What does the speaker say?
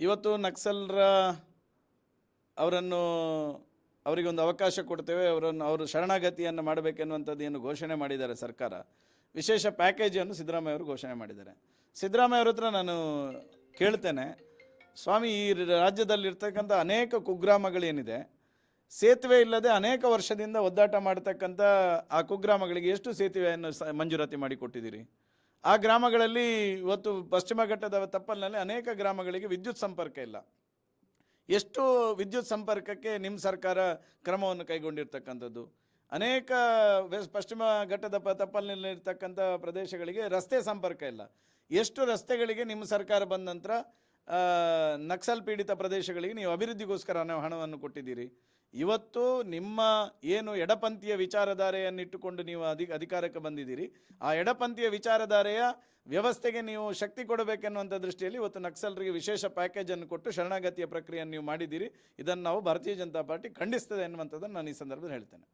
ಇವತ್ತು ನಕ್ಸಲ್ರ ಅವರನ್ನು ಅವರಿಗೊಂದು ಅವಕಾಶ ಕೊಡ್ತೇವೆ, ಅವರನ್ನು ಅವರು ಶರಣಾಗತಿಯನ್ನು ಮಾಡಬೇಕೆನ್ನುವಂಥದ್ದು ಏನು ಘೋಷಣೆ ಮಾಡಿದ್ದಾರೆ ಸರ್ಕಾರ. ವಿಶೇಷ ಪ್ಯಾಕೇಜನ್ನು ಸಿದ್ದರಾಮಯ್ಯ ಅವರು ಘೋಷಣೆ ಮಾಡಿದ್ದಾರೆ. ಸಿದ್ದರಾಮಯ್ಯ ಅವ್ರ ಹತ್ರ ನಾನು ಕೇಳ್ತೇನೆ, ಸ್ವಾಮಿ ಈ ರಾಜ್ಯದಲ್ಲಿರ್ತಕ್ಕಂಥ ಅನೇಕ ಕುಗ್ರಾಮಗಳೇನಿದೆ, ಸೇತುವೆ ಇಲ್ಲದೆ ಅನೇಕ ವರ್ಷದಿಂದ ಒದ್ದಾಟ ಮಾಡ್ತಕ್ಕಂಥ ಆ ಕುಗ್ರಾಮಗಳಿಗೆ ಎಷ್ಟು ಸೇತುವೆಯನ್ನು ಸ, ಮಂಜೂರಾತಿ ಮಾಡಿಕೊಟ್ಟಿದ್ದೀರಿ? ಆ ಗ್ರಾಮಗಳಲ್ಲಿ ಇವತ್ತು ಪಶ್ಚಿಮ ಘಟ್ಟದ ತಪ್ಪಲಿನಲ್ಲಿ ಅನೇಕ ಗ್ರಾಮಗಳಿಗೆ ವಿದ್ಯುತ್ ಸಂಪರ್ಕ ಇಲ್ಲ. ಎಷ್ಟು ವಿದ್ಯುತ್ ಸಂಪರ್ಕಕ್ಕೆ ನಿಮ್ಮ ಸರ್ಕಾರ ಕ್ರಮವನ್ನು ಕೈಗೊಂಡಿರ್ತಕ್ಕಂಥದ್ದು. ಅನೇಕ ಪಶ್ಚಿಮ ಘಟ್ಟದ ಪ ತಪ್ಪಲಿನಲ್ಲಿರ್ತಕ್ಕಂಥ ಪ್ರದೇಶಗಳಿಗೆ ರಸ್ತೆ ಸಂಪರ್ಕ ಇಲ್ಲ. ಎಷ್ಟು ರಸ್ತೆಗಳಿಗೆ ನಿಮ್ಮ ಸರ್ಕಾರ ಬಂದ ನಂತರ ನಕ್ಸಲ್ ಪೀಡಿತ ಪ್ರದೇಶಗಳಿಗೆ ನೀವು ಅಭಿವೃದ್ಧಿಗೋಸ್ಕರ ನಾವು ಹಣವನ್ನು ಕೊಟ್ಟಿದ್ದೀರಿ. ಇವತ್ತು ನಿಮ್ಮ ಏನು ಎಡಪಂಥೀಯ ವಿಚಾರಧಾರೆಯನ್ನಿಟ್ಟುಕೊಂಡು ನೀವು ಅಧಿ, ಅಧಿಕಾರಕ್ಕೆ ಬಂದಿದ್ದೀರಿ, ಆ ಎಡಪಂಥೀಯ ವಿಚಾರಧಾರೆಯ ವ್ಯವಸ್ಥೆಗೆ ನೀವು ಶಕ್ತಿ ಕೊಡಬೇಕೆನ್ನುವಂಥ ದೃಷ್ಟಿಯಲ್ಲಿ ಇವತ್ತು ನಕ್ಸಲರಿಗೆ ವಿಶೇಷ ಪ್ಯಾಕೇಜನ್ನು ಕೊಟ್ಟು ಶರಣಾಗತಿಯ ಪ್ರಕ್ರಿಯೆಯನ್ನು ನೀವು ಮಾಡಿದ್ದೀರಿ. ಇದನ್ನು ನಾವು ಭಾರತೀಯ ಜನತಾ ಪಾರ್ಟಿ ಖಂಡಿಸ್ತದೆ ಎನ್ನುವಂಥದ್ದನ್ನು ನಾನು ಈ ಸಂದರ್ಭದಲ್ಲಿ ಹೇಳ್ತೇನೆ.